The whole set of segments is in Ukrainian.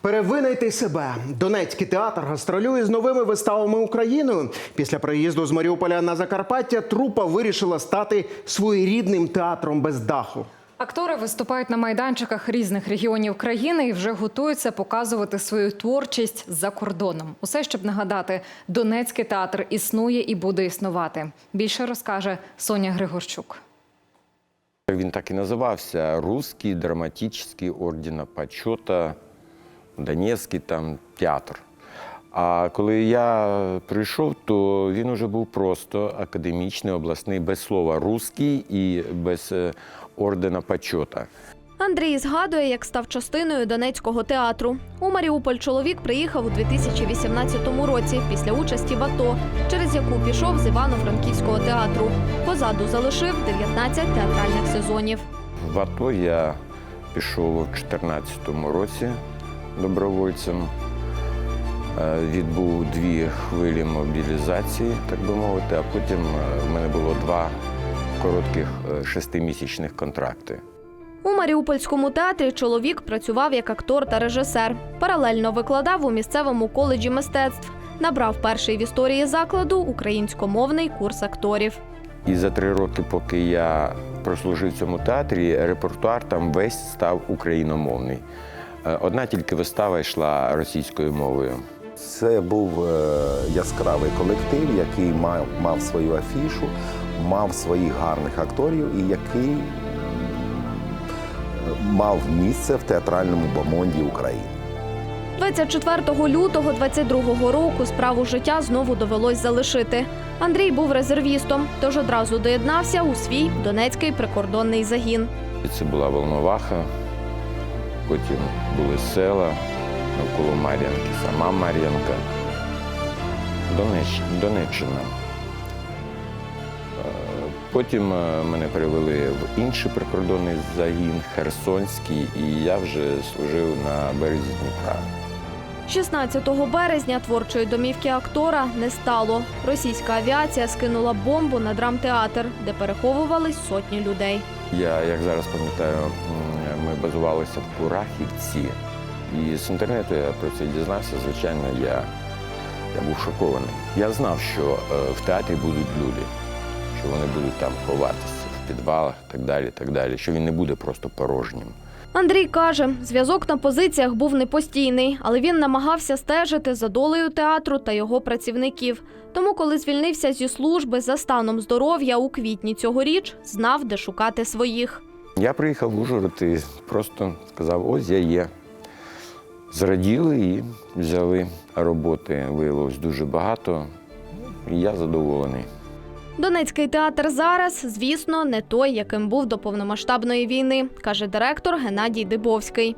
Перевинайте себе. Донецький театр гастролює з новими виставами Україною. Після приїзду з Маріуполя на Закарпаття трупа вирішила стати своєрідним театром без даху. Актори виступають на майданчиках різних регіонів країни і вже готуються показувати свою творчість за кордоном. Усе, щоб нагадати, Донецький театр існує і буде існувати. Більше розкаже Соня Григорчук. Він так і називався Руський драматичний ордена почета, Донецький там театр. А коли я прийшов, то він уже був просто академічний, обласний, без слова руський і без е, ордена почета. Андрій згадує, як став частиною Донецького театру. У Маріуполь чоловік приїхав у 2018 році після участі в АТО, через яку пішов з Івано-Франківського театру. Позаду залишив 19 театральних сезонів. В АТО я пішов у 2014 році добровольцем. Е, Відбув дві хвилі мобілізації, так би мовити, а потім е, в мене було два коротких е, шестимісячних контракти. У Маріупольському театрі чоловік працював як актор та режисер. Паралельно викладав у місцевому коледжі мистецтв. Набрав перший в історії закладу українськомовний курс акторів. І за три роки, поки я прослужив в цьому театрі, репертуар там весь став україномовний. Е, Одна тільки вистава йшла російською мовою. Це був е, яскравий колектив, який мав, мав свою афішу, мав своїх гарних акторів і який мав місце в театральному бомонді України. 24 лютого 22 року справу життя знову довелось залишити. Андрій був резервістом, тож одразу доєднався у свій Донецький прикордонний загін. Це була Волноваха, потім були села навколо Мар'янки, сама Мар'янка, Донеч... Донеччина. Е, Потім е, мене перевели в інший прикордонний загін Херсонський, і я вже служив на березі Дніпра. 16 березня творчої домівки актора не стало. Російська авіація скинула бомбу на драмтеатр, де переховувались сотні людей. Я, як зараз пам'ятаю, ми базувалися в Курахівці, і з інтернету я про це дізнався. Звичайно, я, я був шокований. Я знав, що е, в театрі будуть люди, що вони будуть там ховатися в підвалах так далі, так далі, що він не буде просто порожнім. Андрій каже, зв'язок на позиціях був непостійний, але він намагався стежити за долею театру та його працівників. Тому, коли звільнився зі служби за станом здоров'я у квітні цьогоріч, знав, де шукати своїх. Я приїхав в Ужгород і просто сказав: ось я є. Зраділи і взяли роботи, виявилось дуже багато, і я задоволений. Донецький театр зараз, звісно, не той, яким був до повномасштабної війни, каже директор Геннадій Дибовський.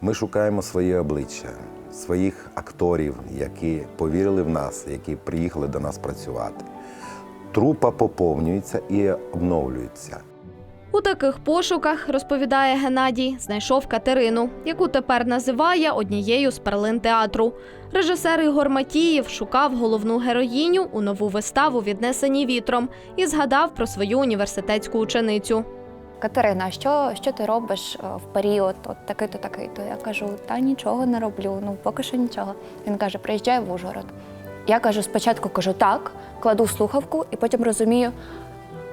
Ми шукаємо своє обличчя, своїх акторів, які повірили в нас, які приїхали до нас працювати. Трупа поповнюється і обновлюється. У таких пошуках, розповідає Геннадій, знайшов Катерину, яку тепер називає однією з перлин театру. Режисер Ігор Матіїв шукав головну героїню у нову виставу Віднесені вітром і згадав про свою університетську ученицю. Катерина, що, що ти робиш е, в період от такий-то, такий-то? Я кажу, та нічого не роблю, ну поки що нічого. Він каже, приїжджай в Ужгород. Я кажу, спочатку кажу так, кладу слухавку і потім розумію,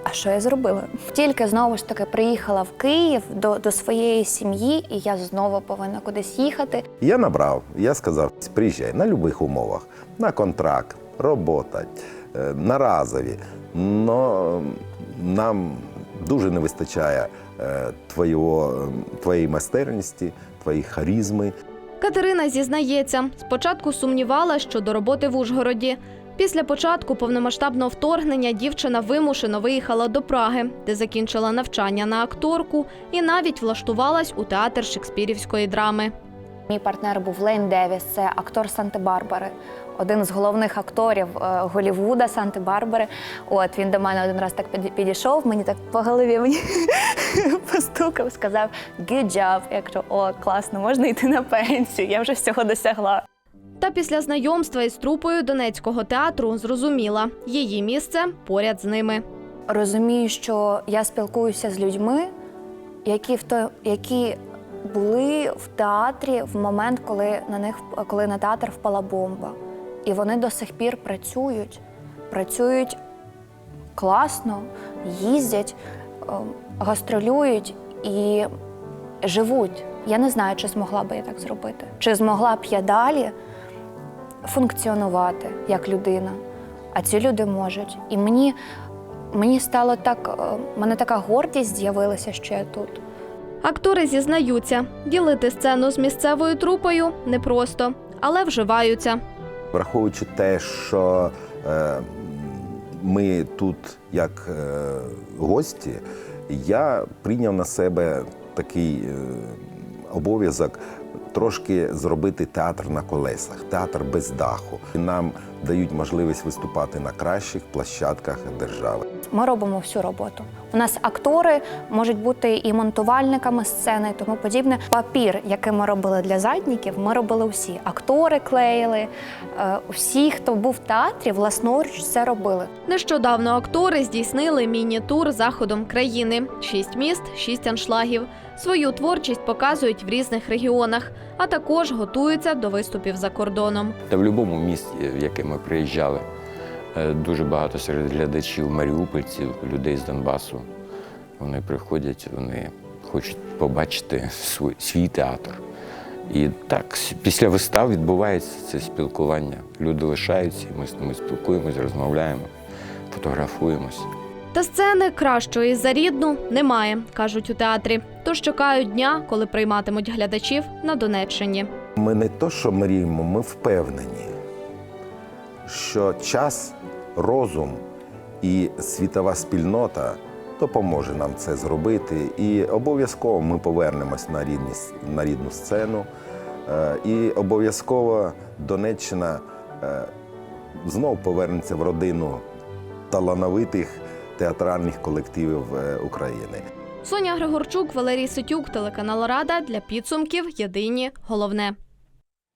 а що я зробила? Тільки знову ж таки приїхала в Київ до, до своєї сім'ї, і я знову повинна кудись їхати. Я набрав, я сказав, приїжджай на будь-яких умовах, на контракт, робота, е, на разові. Но нам дуже не вистачає е, твоєго, твоєї майстерності, твоєї харизми. Катерина зізнається, спочатку сумнівала щодо роботи в Ужгороді. Після початку повномасштабного вторгнення дівчина вимушено виїхала до Праги, де закінчила навчання на акторку і навіть влаштувалась у театр шекспірівської драми. Мій партнер був Лейн Девіс, це актор Санти-Барбари, один з головних акторів е, Голівуда Санти-Барбари. От він до мене один раз так підійшов, мені так по голові мені постукав, сказав «Good job». Я кажу, о, класно, можна йти на пенсію. Я вже всього досягла. Та після знайомства із трупою Донецького театру зрозуміла, її місце поряд з ними. Розумію, що я спілкуюся з людьми, які в той, які були в театрі в момент, коли на них коли на театр впала бомба. І вони до сих пір працюють, працюють класно, їздять, е, гастролюють і живуть. Я не знаю, чи змогла би я так зробити, чи змогла б я далі функціонувати як людина. А ці люди можуть. І мені, мені стало так, е, мене така гордість з'явилася, що я тут. Актори зізнаються, ділити сцену з місцевою трупою непросто, але вживаються. Враховуючи те, що е, ми тут як е, гості, я прийняв на себе такий е, обов'язок трошки зробити театр на колесах, театр без даху. Нам дають можливість виступати на кращих площадках держави. Ми робимо всю роботу. У нас актори можуть бути і монтувальниками сцени, і тому подібне. Папір, який ми робили для задніків, ми робили всі. Актори клеїли, е, всі, хто був в театрі, власноруч це робили. Нещодавно актори здійснили міні-тур заходом країни: шість міст, шість аншлагів. Свою творчість показують в різних регіонах, а також готуються до виступів за кордоном. Та в будь-якому місті, в яке ми приїжджали, е, дуже багато серед глядачів маріупольців, людей з Донбасу. Вони приходять, вони хочуть побачити свій, свій театр. І так, після вистав відбувається це спілкування. Люди лишаються, ми з ними спілкуємось, розмовляємо, фотографуємось. Та сцени кращої за рідну немає, кажуть у театрі. Тож чекають дня, коли прийматимуть глядачів на Донеччині. Ми не то, що мріємо, ми впевнені, що час, розум і світова спільнота допоможе нам це зробити. І обов'язково ми повернемось на, рідні, на рідну сцену. Е, І обов'язково Донеччина е, знов повернеться в родину талановитих театральних колективів е, України. Соня Григорчук, Валерій Ситюк, телеканал Рада для підсумків. Єдині головне.